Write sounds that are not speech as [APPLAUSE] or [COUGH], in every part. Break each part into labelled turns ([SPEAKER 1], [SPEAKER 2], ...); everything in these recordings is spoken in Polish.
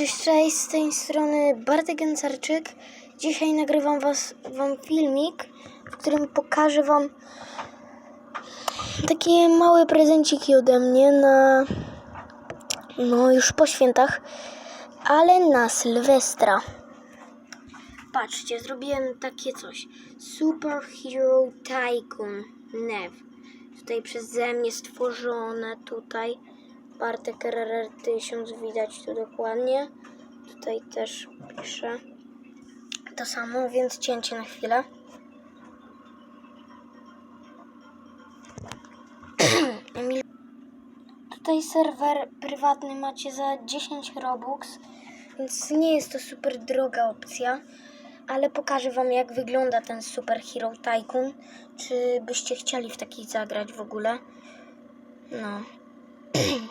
[SPEAKER 1] Cześć, cześć, z tej strony Bartek Gęcarczyk. Dzisiaj nagrywam was, wam filmik, w którym pokażę wam takie małe prezenciki ode mnie na, no już po świętach, ale na Sylwestra. Patrzcie, zrobiłem takie coś. Superhero Tycoon Nev. Tutaj przeze mnie stworzone, tutaj Bartek RRR 1000 widać tu dokładnie. Tutaj też piszę to samo, więc cięcie na chwilę. [CLEARS THROAT] Tutaj serwer prywatny macie za 10 Robux, więc nie jest to super droga opcja, ale pokażę Wam jak wygląda ten Super Hero Tycoon. Czy byście chcieli w taki zagrać w ogóle? No. [CLEARS THROAT]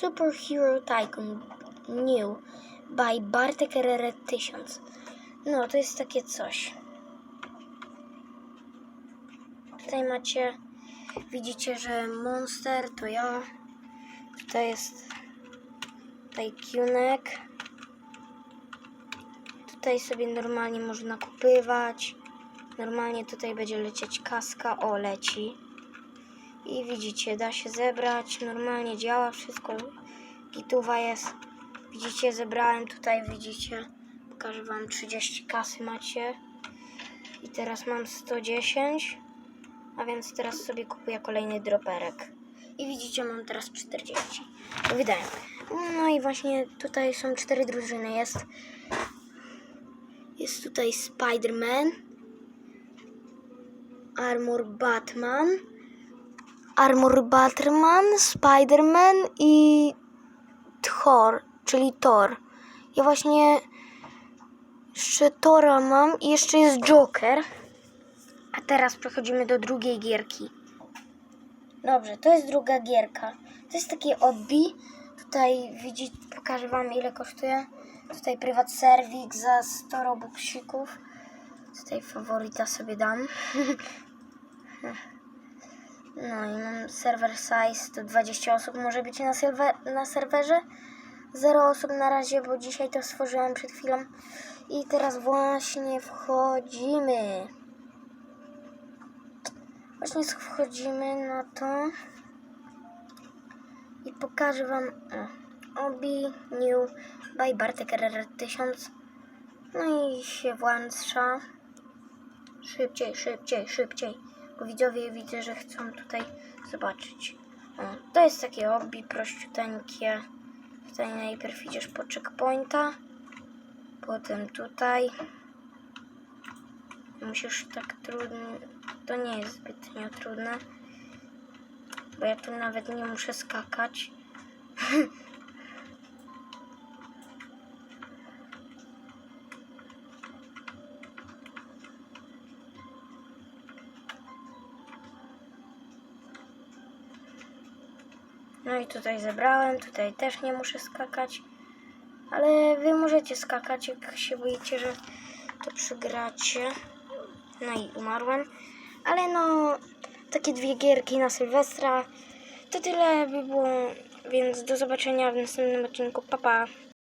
[SPEAKER 1] Super Hero Tycoon New by Bartek RR 1000. No, to jest takie coś. Tutaj macie, widzicie, że Monster to ja. Tutaj jest tutaj Kunek. Tutaj sobie normalnie można kupywać. Normalnie tutaj będzie lecieć kaska. O, leci. I widzicie, da się zebrać. Normalnie działa wszystko. Gituwa jest. Widzicie, zebrałem tutaj, widzicie. Pokażę wam 30 kasy macie. I teraz mam 110. A więc teraz sobie kupuję kolejny droperek. I widzicie, mam teraz 40. Wydałem. No i właśnie tutaj są cztery drużyny. Jest jest tutaj Spider-Man, Armor Batman, Armor Batman, Spider-Man i Thor, czyli Thor. Ja właśnie jeszcze Tora mam i jeszcze jest Joker. A teraz przechodzimy do drugiej gierki. Dobrze, to jest druga gierka. To jest takie obbi. Tutaj widzicie, pokażę wam ile kosztuje. Tutaj prywat serwik za 100 robuxików. Tutaj faworyta sobie dam. [LAUGHS] No i mam serwer size to 20 osób może być na, serwer, na serwerze. 0 osób na razie, bo dzisiaj to stworzyłem przed chwilą. I teraz właśnie wchodzimy. Właśnie wchodzimy na to. I pokażę wam o, Obi New by Bartek RR 1000. No i się włącza. Szybciej, szybciej, szybciej. Widzowie widzę, że chcą tutaj zobaczyć. O, to jest takie obi prościuteńkie. Tutaj najpierw idziesz po checkpointa. Potem tutaj. Musisz tak trudno. To nie jest zbytnio trudne. Bo ja tu nawet nie muszę skakać. [LAUGHS] No i tutaj zebrałem, tutaj też nie muszę skakać. Ale wy możecie skakać, jak się boicie, że to przegracie. No i umarłem. Ale no, takie dwie gierki na Sylwestra. To tyle by było, więc do zobaczenia w następnym odcinku. Pa, pa.